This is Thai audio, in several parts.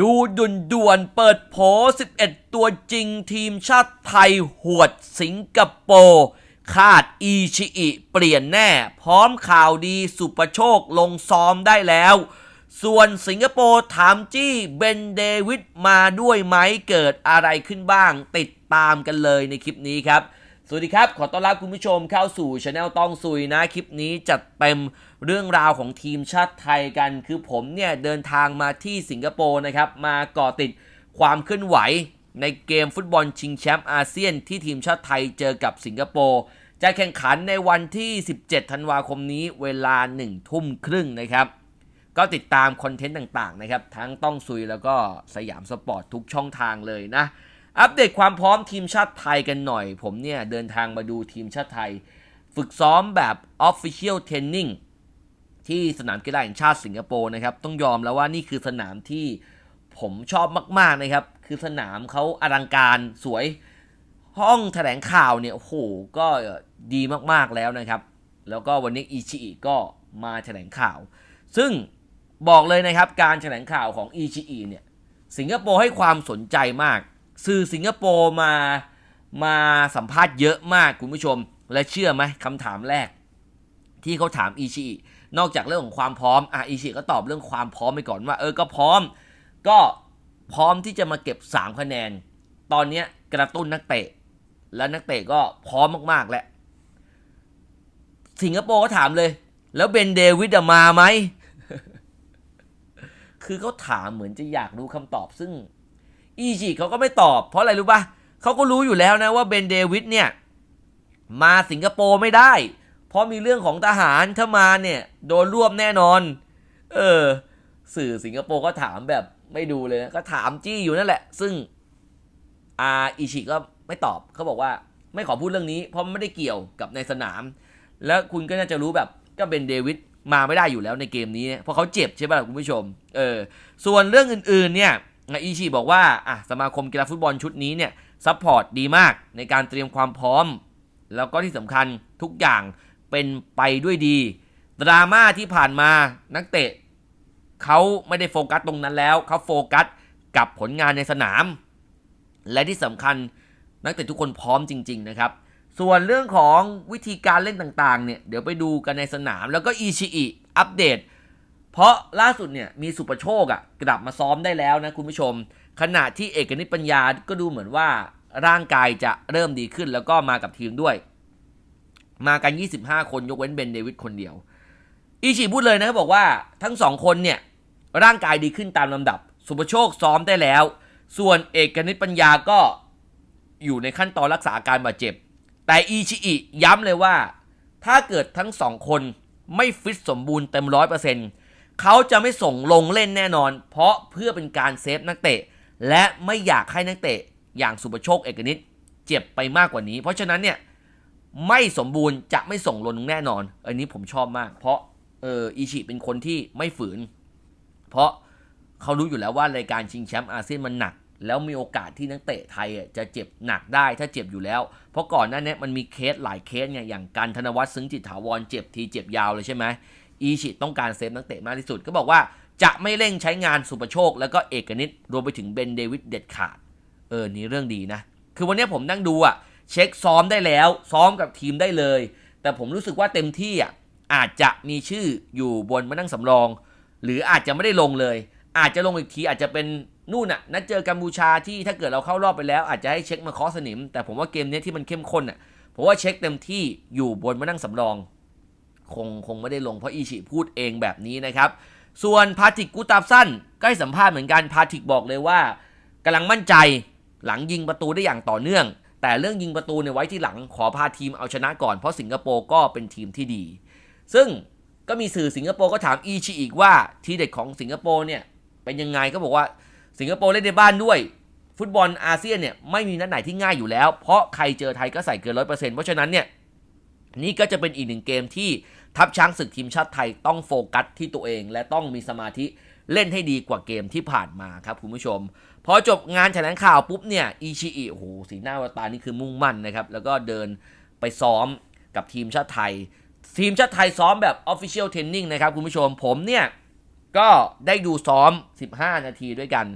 ดูดุนด่วนเปิดโผ11 ตัวจริงทีมชาติไทยหวดสิงคโปร์คาดอีชิอิเปลี่ยนแน่ พร้อมข่าวดีสุประโชคลงซ้อมได้แล้ว ส่วนสิงคโปร์ถามจี้เบนเดวิดมาด้วยไหมเกิดอะไรขึ้นบ้าง ติดตามกันเลยในคลิปนี้ครับ สวัสดีครับ ขอต้อนรับคุณผู้ชมเข้าสู่ช anel ต้องซุยนะ คลิปนี้จัดเต็มเรื่องราวของทีมชาติไทยกัน คือผมเนี่ยเดินทางมาที่สิงคโปร์นะครับ มาก่อติดความเคลื่อนไหว ในเกมฟุตบอลชิงแชมป์อาเซียนที่ทีมชาติไทยเจอกับสิงคโปร์ จะแข่งขันในวันที่ 17 ธันวาคมนี้เวลา 1 ทุ่มครึ่งนะครับ ก็ติดตามคอนเทนต์ต่างๆนะครับ ทั้งต้องซุยแล้วก็สยามสปอร์ตทุกช่องทางเลยนะ อัปเดตความพร้อมทีมชาติไทยกันหน่อย ผมเนี่ยเดินทางมาดูทีมชาติไทย ฝึกซ้อมแบบ Official Training ที่สนามกีฬาแห่งชาติสิงคโปร์นะครับ ต้องยอมแล้วว่านี่คือสนามที่ผมชอบมาก ๆ นะครับ คือสนามเขาอลังการสวยห้องแถลงข่าวเนี่ยโอ้โหก็ดีมากๆแล้วนะครับ แล้วก็วันนี้อิชิอิก็มาแถลงข่าว ซึ่งบอกเลยนะครับการแถลงข่าวของอิชิอิเนี่ยสิงคโปร์ให้ความสนใจมาก สื่อสิงคโปร์มามาสัมภาษณ์เยอะมากคุณผู้ชม และเชื่อไหมคำถามแรก ที่เขาถามอิชินอกจากเรื่องของความพร้อมอะอิชิก็ตอบเรื่องความพร้อมไปก่อนว่า เออก็พร้อม ก็พร้อมที่จะมาเก็บ 3 คะแนน ตอนเนี้ยกระตุ้นนักเตะ และนักเตะก็พร้อมมากๆแล้วสิงคโปร์ก็ถามเลย แล้วเบนเดวิดมาไหมคือเขาถามเหมือนจะอยากรู้คำตอบซึ่ง อีชิเขาก็ไม่ตอบ เพราะอะไรรู้ปะเขาก็รู้อยู่แล้วนะว่าเบนเดวิดเนี่ยมาสิงคโปร์ไม่ได้ เพราะมีเรื่องของทหารถ้ามาเนี่ยโดนรวบแน่นอน เออ สื่อสิงคโปร์ก็ถามแบบไม่ดูเลยนะก็ถามจี้อยู่นั่นแหละ ซึ่งอาอิชิก็ไม่ตอบเขาบอกว่าไม่ขอพูดเรื่องนี้ เพราะมันไม่ได้เกี่ยวกับในสนาม แล้วคุณก็น่าจะรู้แบบก็เบนเดวิดมาไม่ได้อยู่แล้วในเกมนี้ เพราะเขาเจ็บใช่ป่ะคุณผู้ชม เออ ส่วนเรื่องอื่นๆเนี่ย อิชิบอกว่าอะสมาคมกีฬาฟุตบอลชุดนี้เนี่ยซัพพอร์ตดีมากในการเตรียมความพร้อม แล้วก็ที่สำคัญทุกอย่างเป็นไปด้วยดี ดราม่าที่ผ่านมานักเตะเขาไม่ได้โฟกัสตรงนั้นแล้วเขาโฟกัสกับผลงานในสนาม และที่สำคัญนักเตะทุกคนพร้อมจริง ๆ นะครับ ส่วนเรื่องของวิธีการเล่นต่างๆเนี่ยเดี๋ยวไปดูกันในสนาม แล้วก็อีชิอิอัปเดต เพราะล่าสุดเนี่ยมีสุประโชคอะกลับมาซ้อมได้แล้วนะคุณผู้ชม ขณะที่เอกนิตปัญญาก็ดูเหมือนว่าร่างกายจะเริ่มดีขึ้นแล้วก็มากับทีมด้วย มากัน 25 คนยกเว้นเบนเดวิดคนเดียวอีชิพูดเลยนะครับบอกว่าทั้งสองคนเนี่ยร่างกายดีขึ้นตามลำดับ สุประโชคซ้อมได้แล้ว ส่วนเอกนิตปัญญาก็อยู่ในขั้นตอนรักษาอาการบาดเจ็บ แต่อีชิอิย้ำเลยว่า ถ้าเกิดทั้งสองคนไม่ฟิตสมบูรณ์เต็มร้อยเปอร์เซ็นต์ เขาจะไม่ส่งลงเล่นแน่นอน เพราะเพื่อเป็นการเซฟนักเตะ และไม่อยากให้นักเตะอย่างสุประโชคเอกนิตเจ็บไปมากกว่านี้ เพราะฉะนั้นเนี่ยไม่สมบูรณ์จะไม่ส่งลงแน่นอน อันนี้ผมชอบมาก เพราะเอออิชิเป็นคนที่ไม่ฝืน เพราะเขารู้อยู่แล้วว่ารายการชิงแชมป์อาเซียนมันหนัก แล้วมีโอกาสที่นักเตะไทยจะเจ็บหนักได้ถ้าเจ็บอยู่แล้ว เพราะก่อนหน้านี้มันมีเคสหลายเคสไงอย่างการธนวัฒน์ซึ้งจิตถาวรเจ็บทีเจ็บยาวเลยใช่ไหม อีชิต้องการเซฟนักเตะมากที่สุด ก็บอกว่าจะไม่เร่งใช้งานสุประโชค แล้วก็เอกนิตรวมไปถึงเบนเดวิดเด็ดขาด เออ นี่เรื่องดีนะ คือวันนี้ผมนั่งดูอะเช็คซ้อมได้แล้ว ซ้อมกับทีมได้เลย แต่ผมรู้สึกว่าเต็มที่อะอาจจะมีชื่ออยู่บนมานั่งสำรอง หรืออาจจะไม่ได้ลงเลย อาจจะลงอีกทีอาจจะเป็นนู่นน่ะนัดเจอกัมพูชาที่ถ้าเกิดเราเข้ารอบไปแล้ว อาจจะให้เช็คมาเคาะสนิม แต่ผมว่าเกมนี้ที่มันเข้มข้นอะผมว่าเช็คเต็มที่อยู่บนมานั่งสำรอง คงคงไม่ได้ลงเพราะอีชิพูดเองแบบนี้นะครับ ส่วนพาติกกูตาบสั้นก็ให้สัมภาษณ์เหมือนกันพาติกบอกเลยว่ากำลังมั่นใจหลังยิงประตูได้อย่างต่อเนื่อง แต่เรื่องยิงประตูเนี่ยไว้ที่หลังขอพาทีมเอาชนะก่อนเพราะสิงคโปร์ก็เป็นทีมที่ดี ซึ่งก็มีสื่อสิงคโปร์ก็ถามอีชิอีกว่าทีเด็ดของสิงคโปร์เนี่ยเป็นยังไงก็บอกว่าสิงคโปร์เล่นในบ้านด้วย ฟุตบอลอาเซียนเนี่ยไม่มีนัดไหนที่ง่ายอยู่แล้ว เพราะใครเจอไทยก็ใส่เกินร้อยเปอร์เซ็นต์เพราะฉะนั้นเนี่ย นี่ก็จะเป็นอีกหนึ่งเกมที่ทัพช้างศึกทีมชาติไทยต้องโฟกัสที่ตัวเอง และต้องมีสมาธิเล่นให้ดีกว่าเกมที่ผ่านมาครับคุณผู้ชม พอจบงานแถลงข่าวปุ๊บเนี่ยอีชิอิโอ้โหสีหน้าววตานี่คือมุ่งมั่นนะครับ แล้วก็เดินไปซ้อมกับทีมชาติไทย ทีมชาติไทยซ้อมแบบ Official Training นะครับคุณผู้ชมผมเนี่ย ก็ได้ดูซ้อม 15 นาทีด้วยกัน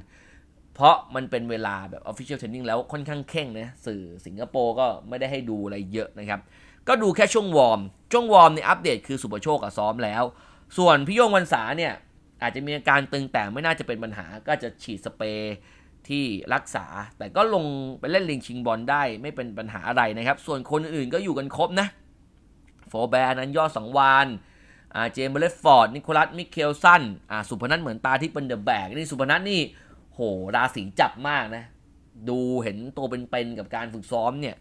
เพราะมันเป็นเวลาแบบ Official Training แล้วค่อนข้างเข่งนะสื่อสิงคโปร์ก็ไม่ได้ให้ดูอะไรเยอะนะครับ ก็ดูแค่ช่วงวอร์ม ช่วงวอร์มในอัปเดตคือสุปโชคกับซ้อมแล้ว ส่วนพี่โยงวันษาเนี่ยอาจจะมีอาการตึงแต่ไม่น่าจะเป็นปัญหา ก็จะฉีดสเปรย์ที่รักษา แต่ก็ลงไปเล่นลิงชิงบอลได้ไม่เป็นปัญหาอะไรนะครับ ส่วนคนอื่นก็อยู่กันครบนะ โฟแบร์นั้นยอดสองวานเจมส์เบลฟอร์ด นิโคลัส มิเคลสันสุพนัทเหมือนตาที่เป็นเดอะแบกนี่สุพนัทนี่โหราศีจับมากนะ ดูเห็นตัวเป็นๆกับการฝึกซ้อมเนี่ย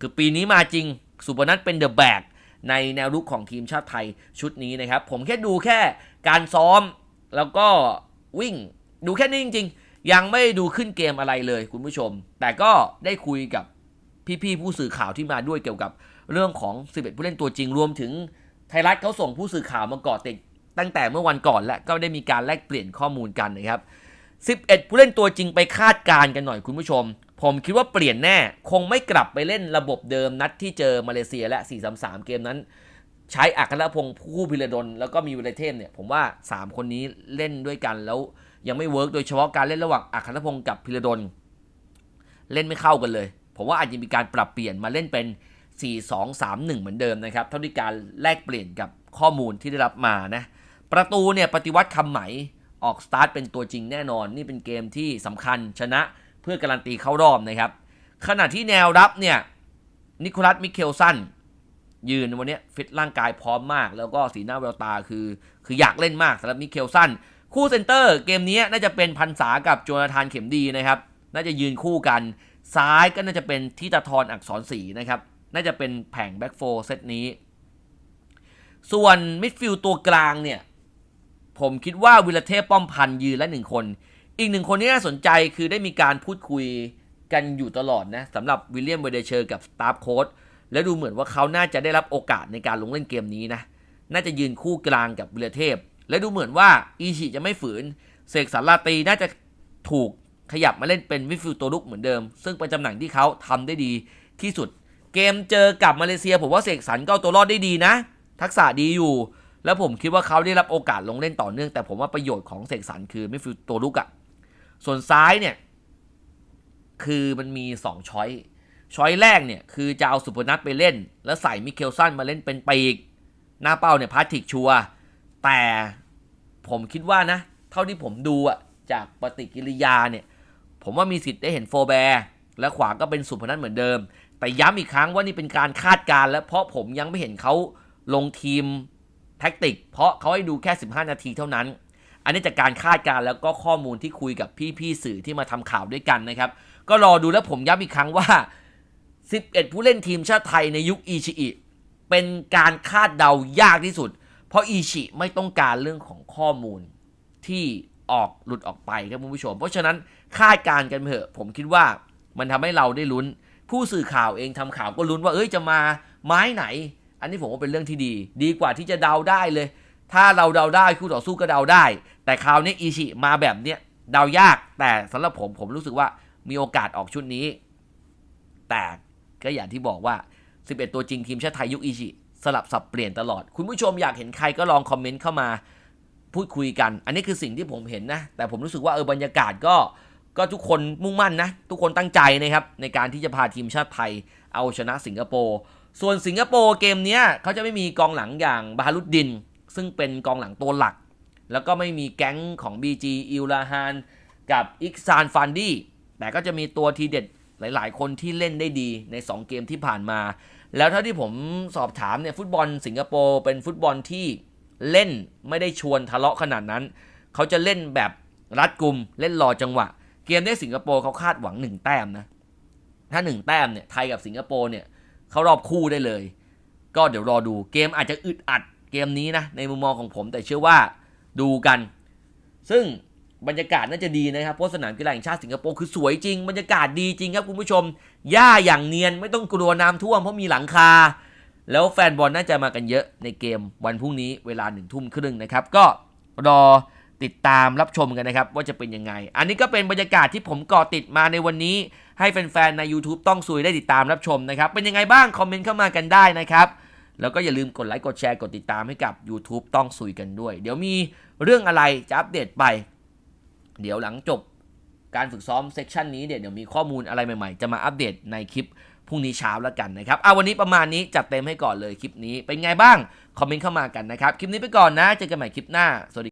คือปีนี้มาจริง สุพนัทเป็นเดอะแบกในแนวรุกของทีมชาติไทยชุดนี้นะครับ ผมแค่ดูแค่การซ้อมแล้วก็วิ่งดูแค่นี้จริง ๆ ยังไม่ดูขึ้นเกมอะไรเลยคุณผู้ชม แต่ก็ได้คุยกับพี่ๆผู้สื่อข่าวที่มาด้วยเกี่ยวกับเรื่องของ 11 ผู้เล่นตัวจริงรวมถึงไทยรัฐเขาส่งผู้สื่อข่าวมากาะติดตั้งแต่เมื่อวันก่อนและก็ได้มีการแลกเปลี่ยนข้อมูลกันนะครับ 11 ผู้เล่นตัวจริงไปคาดการณ์กันหน่อยคุณผู้ชม ผมคิดว่าเปลี่ยนแน่ คงไม่กลับไปเล่นระบบเดิมนัดที่เจอมาเลเซียและ 4-3-3 เกมนั้น ใช้อัครพงศ์ผู้พิรดลแล้วก็มีวิลเทมเนี่ยผมว่า 3 คนนี้เล่นด้วยกันแล้วยังไม่เวิร์กโดยเฉพาะการเล่นระหว่างอัครพงศ์กับพิรดลเล่นไม่เข้ากันเลย ผมว่าอาจจะมีการปรับเปลี่ยนมาเล่นเป็น 4-2-3-1 เหมือนเดิมนะครับเท่าที่การแลกเปลี่ยนกับข้อมูลที่ได้รับมานะประตูเนี่ยปฏิวัติคำไหมออกสตาร์ทเป็นตัวจริงแน่นอน นี่เป็นเกมที่สำคัญชนะ เพื่อการันตีเข้ารอบนะครับ ขณะที่แนวรับเนี่ยนิโคลัสมิเคลสันยืนวันนี้ฟิตร่างกายพร้อมมาก แล้วก็สีหน้าแววตาคือ คืออยากเล่นมากสำหรับมิเคลสันคู่เซนเตอร์เกมนี้น่าจะเป็นพันษากับโจนาธานเข็มดีนะครับ น่าจะยืนคู่กัน ซ้ายก็น่าจะเป็นทิตาทรอักษรศรีนะครับ น่าจะเป็นแผงแบ็กโฟเซตนี้ ส่วนมิดฟิลด์ตัวกลางเนี่ย ผมคิดว่าวิลเทพป้อมพันยืนและหนึ่งคน อีกหนึ่งคนที่น่าสนใจคือได้มีการพูดคุยกันอยู่ตลอดนะสำหรับวิลเลียมเวเดเชอร์กับสตาฟโค้ดแล้วดูเหมือนว่าเขาน่าจะได้รับโอกาสในการลงเล่นเกมนี้นะ น่าจะยืนคู่กลางกับวิลเทพ และดูเหมือนว่าอีชิจะไม่ฝืน เสกสรรลาตีน่าจะถูกขยับมาเล่นเป็นมิฟิลตัวลุกเหมือนเดิม ซึ่งเป็นตำแหน่งที่เขาทำได้ดีที่สุด เกมเจอกับมาเลเซีย ผมว่าเสกสรรก็เอาตัวรอดได้ดีนะ ทักษะดีอยู่ แล้วผมคิดว่าเขาได้รับโอกาสลงเล่นต่อเนื่อง แต่ผมว่าประโยชน์ของเสกสรรคือมิฟิลตัวลุกอะ ส่วนซ้ายเนี่ยคือมันมี2ช้อยช้อยแรกเนี่ยคือจะเอาสุพนัทไปเล่น แล้วใส่มิเคลสันมาเล่นเป็นปีก หน้าเป้าเนี่ยพาติกชัวร์แต่ผมคิดว่านะ เท่าที่ผมดูอะจากปฏิกิริยาเนี่ย ผมว่ามีสิทธิ์ได้เห็นโฟแบร์และขวาก็เป็นสุพนัทเหมือนเดิม แต่ย้ำอีกครั้งว่านี่เป็นการคาดการณ์และเพราะผมยังไม่เห็นเขาลงทีมแท็กติก เพราะเขาให้ดูแค่ 15 นาทีเท่านั้น อันนี้จากการคาดการณ์แล้วก็ข้อมูลที่คุยกับพี่ๆสื่อที่มาทำข่าวด้วยกันนะครับ ก็รอดูแล้วผมย้ำอีกครั้งว่า 11 ผู้เล่นทีมชาติไทยในยุคอีชิอิเป็นการคาดเดายากที่สุด เพราะอีชิไม่ต้องการเรื่องของข้อมูลที่ออกหลุดออกไปครับคุณผู้ชม เพราะฉะนั้นคาดการณ์กันเถอะ ผมคิดว่ามันทำให้เราได้ลุ้น ผู้สื่อข่าวเองทำข่าวก็ลุ้นว่าเอ้ยจะมาไม้ไหน อันนี้ผมว่าเป็นเรื่องที่ดี ดีกว่าที่จะเดาได้เลย ถ้าเราเดาได้คู่ต่อสู้ก็เดาได้ แต่คราวนี้อีชิมาแบบเนี้ยเดายากแต่สำหรับผมผมรู้สึกว่ามีโอกาสออกชุดนี้ แต่ก็อย่างที่บอกว่า 11 ตัวจริงทีมชาติไทยยุคอีชิสลับสับเปลี่ยนตลอด คุณผู้ชมอยากเห็นใครก็ลองคอมเมนต์เข้ามาพูดคุยกัน อันนี้คือสิ่งที่ผมเห็นนะ แต่ผมรู้สึกว่าเออบรรยากาศก็ก็ทุกคนมุ่งมั่นนะ ทุกคนตั้งใจนะครับ ในการที่จะพาทีมชาติไทยเอาชนะสิงคโปร์ส่วนสิงคโปร์เกมนี้เขาจะไม่มีกองหลังอย่างบาฮารุดดิน ซึ่งเป็นกองหลังตัวหลัก แล้วก็ไม่มีแก๊งของ BG อิลลาฮานกับอิกซานฟันดี้แต่ก็จะมีตัวทีเด็ดหลาย ๆ คนที่เล่นได้ดีใน 2 เกมที่ผ่านมา แล้วเท่าที่ผมสอบถามเนี่ยฟุตบอลสิงคโปร์เป็นฟุตบอลที่เล่นไม่ได้ชวนทะเลาะขนาดนั้น เขาจะเล่นแบบรัดกุมเล่นรอจังหวะ เกมได้สิงคโปร์เขาคาดหวัง 1 แต้มนะ ถ้า 1 แต้มเนี่ยไทยกับสิงคโปร์เนี่ยเขารอบคู่ได้เลย ก็เดี๋ยวรอดูเกมอาจจะอึดอัด เกมนี้นะในมุมมองของผมแต่เชื่อว่าดูกัน ซึ่งบรรยากาศน่าจะดีนะครับเพราะสนามกีฬาแห่งชาติสิงคโปร์คือสวยจริงบรรยากาศดีจริงครับคุณผู้ชมหญ้าอย่างเนียนไม่ต้องกลัวน้ำท่วมเพราะมีหลังคา แล้วแฟนบอลน่าจะมากันเยอะในเกมวันพรุ่งนี้เวลาหนึ่งทุ่มครึ่งนะครับก็รอติดตามรับชมกันนะครับ ว่าจะเป็นยังไง อันนี้ก็เป็นบรรยากาศที่ผมก่อติดมาในวันนี้ ให้แฟนๆใน YouTube ต้องซุยได้ติดตามรับชมนะครับ เป็นยังไงบ้างคอมเมนต์เข้ามากันได้นะครับ แล้วก็อย่าลืมกดไลค์กดแชร์กดติดตามให้กับ YouTube ต้องสุยกันด้วย เดี๋ยวมีเรื่องอะไรจะอัปเดตไป เดี๋ยวหลังจบการฝึกซ้อมเซสชันนี้เดี๋ยเดี๋ยวมีข้อมูลอะไรใหม่ๆ จะมาอัปเดตในคลิปพรุ่งนี้เช้าแล้วกันนะครับเอาวันนี้ประมาณนี้จัดเต็มให้ก่อนเลยคลิปนี้เป็นไงบ้างคอมเมนต์เข้ามากันนะครับ คลิปนี้ไปก่อนนะเจอกันใหม่คลิปหน้าสวัสดี